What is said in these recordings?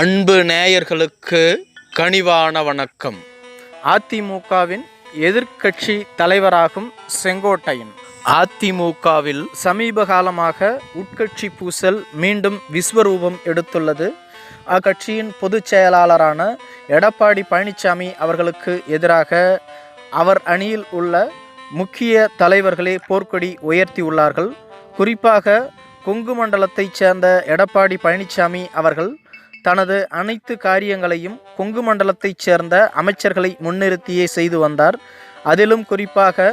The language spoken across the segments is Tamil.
அன்பு நேயர்களுக்கு கனிவான வணக்கம். அதிமுகவின் எதிர்க்கட்சி தலைவராகும் செங்கோட்டையன். அதிமுகவில் சமீப காலமாக உட்கட்சி பூசல் மீண்டும் விஸ்வரூபம் எடுத்துள்ளது. அக்கட்சியின் பொதுச் செயலாளரான எடப்பாடி பழனிசாமி அவர்களுக்கு எதிராக அவர் அணியில் உள்ள முக்கிய தலைவர்களே போர்க்கொடி உயர்த்தியுள்ளார்கள் குறிப்பாக கொங்கு மண்டலத்தைச் சேர்ந்த எடப்பாடி பழனிசாமி அவர்கள் தனது அனைத்து காரியங்களையும் கொங்கு மண்டலத்தைச் சேர்ந்த அமைச்சர்களை முன்னிறுத்தியே செய்து வந்தார். அதிலும் குறிப்பாக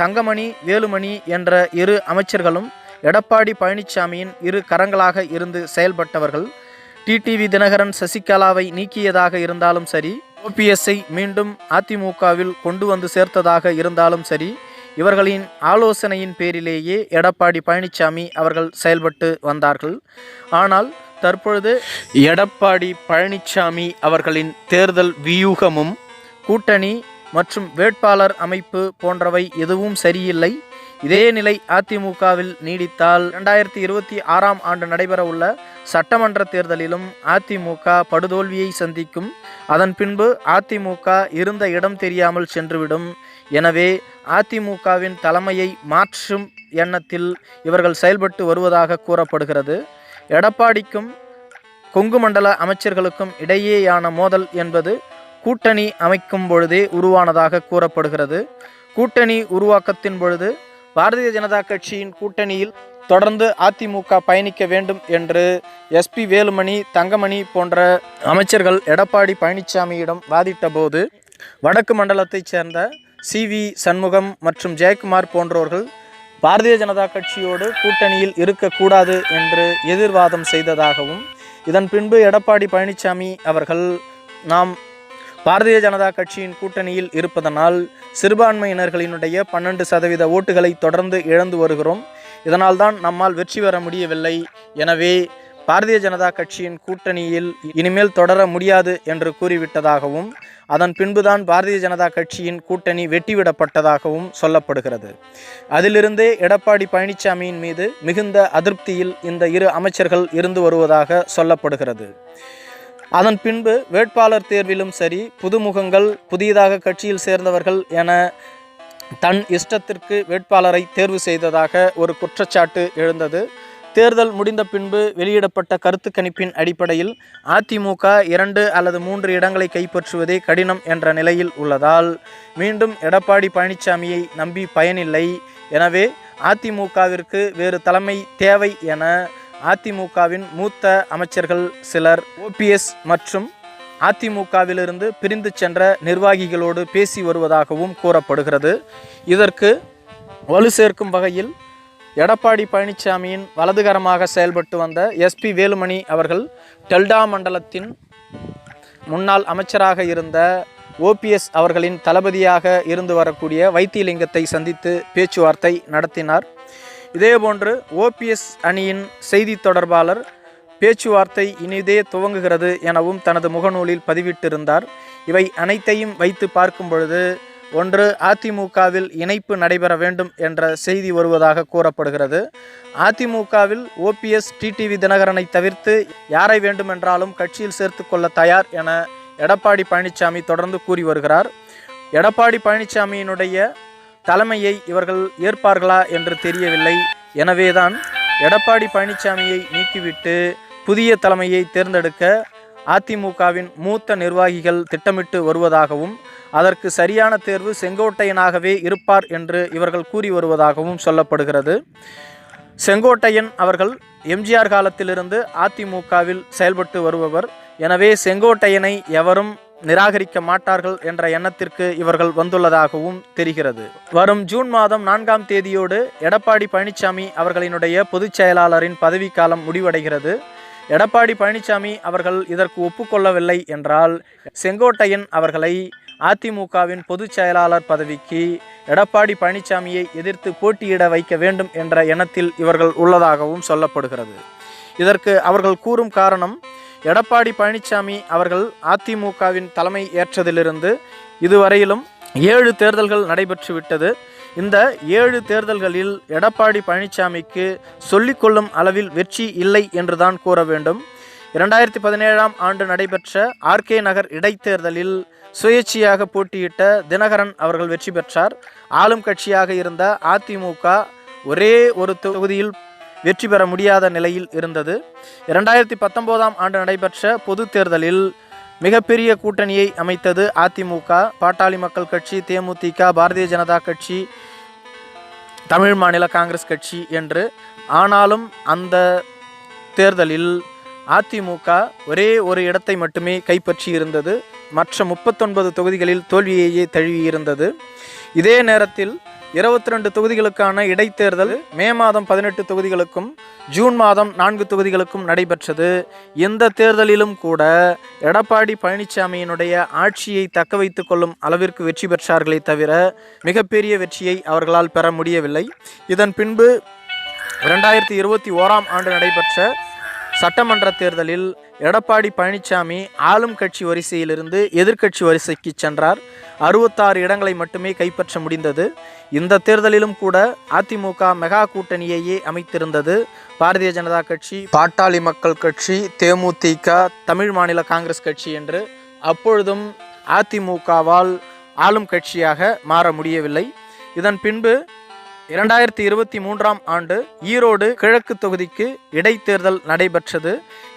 தங்கமணி வேலுமணி என்ற இரு அமைச்சர்களும் எடப்பாடி பழனிசாமியின் இரு கரங்களாக இருந்து செயல்பட்டவர்கள். டிடிவி தினகரன் சசிகலாவை நீக்கியதாக இருந்தாலும் சரி ஓபிஎஸ்ஐ மீண்டும் அதிமுகவில் கொண்டு வந்து சேர்த்ததாக இருந்தாலும் சரி இவர்களின் ஆலோசனையின் பேரிலேயே எடப்பாடி பழனிசாமி அவர்கள் செயல்பட்டு வந்தார்கள். ஆனால் தற்பொழுது எடப்பாடி பழனிசாமி அவர்களின் தேர்தல் வியூகமும் கூட்டணி மற்றும் வேட்பாளர் அமைப்பு போன்றவை எதுவும் சரியில்லை. இதே நிலை அதிமுகவில் நீடித்தால் இரண்டாயிரத்தி இருபத்தி ஆறாம் ஆண்டு நடைபெறவுள்ள சட்டமன்ற தேர்தலிலும் அதிமுக படுதோல்வியை சந்திக்கும். அதன் பின்பு அதிமுக இருந்த இடம் தெரியாமல் சென்றுவிடும். எனவே அதிமுகவின் தலைமையை மாற்றும் எண்ணத்தில் இவர்கள் செயல்பட்டு வருவதாக கூறப்படுகிறது. எடப்பாடிக்கும் கொங்கு மண்டல அமைச்சர்களுக்கும் இடையேயான மோதல் என்பது கூட்டணி அமைக்கும் பொழுதே உருவானதாக கூறப்படுகிறது. கூட்டணி உருவாக்கத்தின் பொழுது பாரதிய ஜனதா கட்சியின் கூட்டணியில் தொடர்ந்து அதிமுக பயணிக்க வேண்டும் என்று எஸ்பி வேலுமணி தங்கமணி போன்ற அமைச்சர்கள் எடப்பாடி பழனிசாமியிடம் வாதிட்டபோது வடக்கு மண்டலத்தைச் சேர்ந்த சி வி சண்முகம் மற்றும் ஜெயக்குமார் போன்றோர்கள் பாரதிய ஜனதா கட்சியோடு கூட்டணியில் இருக்கக்கூடாது என்று எதிர்வாதம் செய்ததாகவும் இதன் பின்பு எடப்பாடி பழனிசாமி அவர்கள் நாம் பாரதிய ஜனதா கட்சியின் கூட்டணியில் இருப்பதனால் சிறுபான்மையினர்களினுடைய பன்னெண்டு சதவீத ஓட்டுகளை தொடர்ந்து இழந்து வருகிறோம். இதனால்தான் நம்மால் வெற்றி பெற முடியவில்லை. எனவே பாரதிய ஜனதா கட்சியின் கூட்டணியில் இனிமேல் தொடர முடியாது என்று கூறிவிட்டதாகவும் அதன் பின்புதான் பாரதிய ஜனதா கட்சியின் கூட்டணி வெட்டிவிடப்பட்டதாகவும் சொல்லப்படுகிறது. அதிலிருந்தே எடப்பாடி பழனிசாமியின் மீது மிகுந்த அதிருப்தியில் இந்த இரு அமைச்சர்கள் இருந்து வருவதாக சொல்லப்படுகிறது. அதன் பின்பு வேட்பாளர் தேர்விலும் சரி புதுமுகங்கள் புதியதாக கட்சியில் சேர்ந்தவர்கள் என தன் இஷ்டத்திற்கு வேட்பாளரை தேர்வு செய்ததாக ஒரு குற்றச்சாட்டு எழுந்தது. தேர்தல் முடிந்த பின்பு வெளியிடப்பட்ட கருத்து கணிப்பின் அடிப்படையில் அதிமுக இரண்டு அல்லது மூன்று இடங்களை கைப்பற்றுவதே கடினம் என்ற நிலையில் உள்ளதால் மீண்டும் எடப்பாடி பழனிசாமியை நம்பி பயனில்லை. எனவே அதிமுகவிற்கு வேறு தலைமை தேவை என அதிமுகவின் மூத்த அமைச்சர்கள் சிலர் ஓபிஎஸ் மற்றும் அதிமுகவிலிருந்து பிரிந்து சென்ற நிர்வாகிகளோடு பேசி வருவதாகவும் கூறப்படுகிறது. இதற்கு வலு சேர்க்கும் வகையில் எடப்பாடி பழனிசாமியின் வலதுகரமாக செயல்பட்டு வந்த எஸ்பி வேலுமணி அவர்கள் டெல்டா மண்டலத்தின் முன்னாள் அமைச்சராக இருந்த ஓபிஎஸ் அவர்களின் தளபதியாக இருந்து வரக்கூடிய வைத்தியலிங்கத்தை சந்தித்து பேச்சுவார்த்தை நடத்தினார். இதேபோன்று ஓபிஎஸ் அணியின் செய்தி தொடர்பாளர் பேச்சுவார்த்தை இனிதே துவங்குகிறது எனவும் தனது முகநூலில் பதிவிட்டிருந்தார். இவை அனைத்தையும் வைத்து பார்க்கும் பொழுது ஒன்று அதிமுகவில் இணைப்பு நடைபெற வேண்டும் என்ற செய்தி வருவதாக கூறப்படுகிறது. அதிமுகவில் ஓபிஎஸ் டிடிவி தினகரனை தவிர்த்து யாரை வேண்டுமென்றாலும் கட்சியில் சேர்த்து கொள்ள தயார் என எடப்பாடி பழனிசாமி தொடர்ந்து கூறி வருகிறார். எடப்பாடி பழனிசாமியினுடைய தலைமையை இவர்கள் ஏற்பார்களா என்று தெரியவில்லை. எனவேதான் எடப்பாடி பழனிசாமியை நீக்கிவிட்டு புதிய தலைமையை தேர்ந்தெடுக்க அதிமுகவின் மூத்த நிர்வாகிகள் திட்டமிட்டு வருவதாகவும் அதற்கு சரியான தேர்வு செங்கோட்டையனாகவே இருப்பார் என்று இவர்கள் கூறி வருவதாகவும் சொல்லப்படுகிறது. செங்கோட்டையன் அவர்கள் எம்ஜிஆர் காலத்திலிருந்து அதிமுகவில் செயல்பட்டு வருபவர். எனவே செங்கோட்டையனை எவரும் நிராகரிக்க மாட்டார்கள் என்ற எண்ணத்திற்கு இவர்கள் வந்துள்ளதாகவும் தெரிகிறது. வரும் ஜூன் மாதம் நான்காம் தேதியோடு எடப்பாடி பழனிசாமி அவர்களினுடைய பொதுச் செயலாளரின் பதவிக்காலம் முடிவடைகிறது. எடப்பாடி பழனிசாமி அவர்கள் இதற்கு ஒப்புக்கொள்ளவில்லை என்றால் செங்கோட்டையன் அவர்களை அதிமுகவின் பொதுச் செயலாளர் பதவிக்கு எடப்பாடி பழனிசாமியை எதிர்த்து போட்டியிட வைக்க வேண்டும் என்ற எண்ணத்தில் இவர்கள் உள்ளதாகவும் சொல்லப்படுகிறது. இதற்கு அவர்கள் கூறும் காரணம் எடப்பாடி பழனிசாமி அவர்கள் அதிமுகவின் தலைமை ஏற்றதிலிருந்து இதுவரையிலும் ஏழு தேர்தல்கள் நடைபெற்று விட்டது இந்த ஏழு தேர்தல்களில் எடப்பாடி பழனிசாமிக்கு சொல்லிக்கொள்ளும் அளவில் வெற்றி இல்லை என்றுதான் கூற வேண்டும். இரண்டாயிரத்தி பதினேழாம் ஆண்டு நடைபெற்ற ஆர்கே நகர் இடைத்தேர்தலில் சுயேட்சையாக போட்டியிட்ட தினகரன் அவர்கள் வெற்றி பெற்றார். ஆளும் கட்சியாக இருந்த அதிமுக ஒரே ஒரு தொகுதியில் வெற்றி பெற முடியாத நிலையில் இருந்தது. இரண்டாயிரத்தி பத்தொம்போதாம் ஆண்டு நடைபெற்ற பொது தேர்தலில் மிகப்பெரிய கூட்டணியை அமைத்தது அதிமுக பாட்டாளி மக்கள் கட்சி தேமுதிக பாரதிய ஜனதா கட்சி தமிழ் மாநில காங்கிரஸ் கட்சி என்று. ஆனாலும் அந்த தேர்தலில் அதிமுக ஒரே ஒரு இடத்தை மட்டுமே கைப்பற்றி இருந்தது. மற்ற முப்பத்தொன்பது தொகுதிகளில் தோல்வியையே தழுவியிருந்தது இதே நேரத்தில் இருபத்தி ரெண்டு தொகுதிகளுக்கான இடைத்தேர்தல் மே மாதம் பதினெட்டு தொகுதிகளுக்கும் ஜூன் மாதம் நான்கு தொகுதிகளுக்கும் நடைபெற்றது. இந்த தேர்தலிலும் கூட எடப்பாடி பழனிசாமியினுடைய ஆட்சியை தக்க வைத்து கொள்ளும் அளவிற்கு வெற்றி பெற்றார்களே தவிர மிகப்பெரிய வெற்றியை அவர்களால் பெற முடியவில்லை. இதன் பின்பு இரண்டாயிரத்தி இருபத்தி ஓராம் ஆண்டு நடைபெற்ற சட்டமன்ற தேர்தலில் எடப்பாடி பழனிசாமி ஆளும் கட்சி வரிசையிலிருந்து எதிர்க்கட்சி வரிசைக்கு சென்றார். அறுபத்தாறு இடங்களை மட்டுமே கைப்பற்ற முடிந்தது. இந்த தேர்தலிலும் கூட அதிமுக மெகா கூட்டணியையே அமைத்திருந்தது. பாரதிய ஜனதா கட்சி பாட்டாளி மக்கள் கட்சி தேமுதிக தமிழ் மாநில காங்கிரஸ் கட்சி என்று அப்பொழுதும் அதிமுகவால் ஆளும் கட்சியாக மாற முடியவில்லை. இதன் பின்பு இரண்டாயிரத்தி இருபத்தி மூன்றாம் ஆண்டு ஈரோடு கிழக்கு தொகுதிக்கு இடைத்தேர்தல் நடைபெற்றது.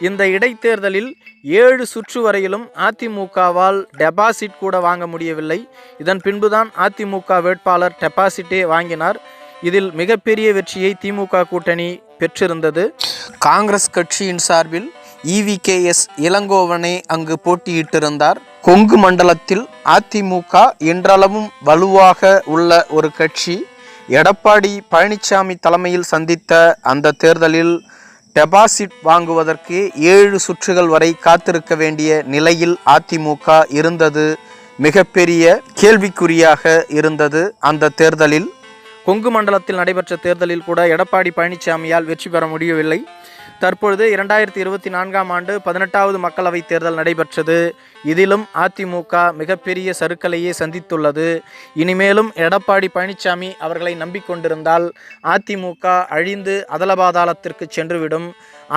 இந்த இடைத்தேர்தலில் ஏழு சுற்று வரையிலும் அதிமுகவால் டெபாசிட் கூட வாங்க முடியவில்லை. இதன் பின்புதான் அதிமுக வேட்பாளர் டெபாசிட்டே வாங்கினார். இதில் மிகப்பெரிய வெற்றியை திமுக கூட்டணி பெற்றிருந்தது. காங்கிரஸ் கட்சியின் சார்பில் இவிகேஎஸ் இளங்கோவனே அங்கு போட்டியிட்டிருந்தார். கொங்கு மண்டலத்தில் அதிமுக என்றளவும் வலுவாக உள்ள ஒரு கட்சி. எடப்பாடி பழனிசாமி தலைமையில் சந்தித்த அந்த தேர்தலில் டெபாசிட் வாங்குவதற்கு ஏழு சுற்றுகள் வரை காத்திருக்க வேண்டிய நிலையில் அதிமுக இருந்தது. மிகப்பெரிய கேள்விக்குறியாக இருந்தது அந்த தேர்தலில். கொங்கு மண்டலத்தில் நடைபெற்ற தேர்தலில் கூட எடப்பாடி பழனிசாமியால் வெற்றி பெற முடியவில்லை. தற்பொழுது இரண்டாயிரத்தி இருபத்தி நான்காம் ஆண்டு பதினெட்டாவது மக்களவைத் தேர்தல் நடைபெற்றது. இதிலும் அதிமுக மிகப்பெரிய சறுக்கலையே சந்தித்துள்ளது. இனிமேலும் எடப்பாடி பழனிசாமி அவர்களை நம்பிக்கொண்டிருந்தால் அதிமுக அழிந்து அதலபாதாளத்திற்கு சென்றுவிடும்.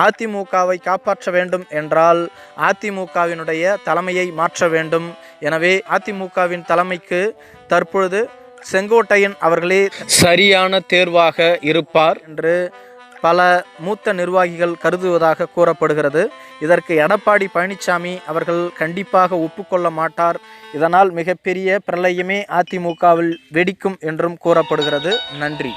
அதிமுகவை காப்பாற்ற வேண்டும் என்றால் அதிமுகவினுடைய தலைமையை மாற்ற வேண்டும். எனவே அதிமுகவின் தலைமைக்கு தற்பொழுது செங்கோட்டையன் அவர்களே சரியான தேர்வாக இருப்பார். என்று பல மூத்த நிர்வாகிகள் கருதுவதாக கூறப்படுகிறது. இதற்கு எடப்பாடி பழனிசாமி அவர்கள் கண்டிப்பாக ஒப்புக்கொள்ள மாட்டார். இதனால் மிகப்பெரிய பிரளயமே அதிமுகவில் வெடிக்கும் என்றும் கூறப்படுகிறது. நன்றி.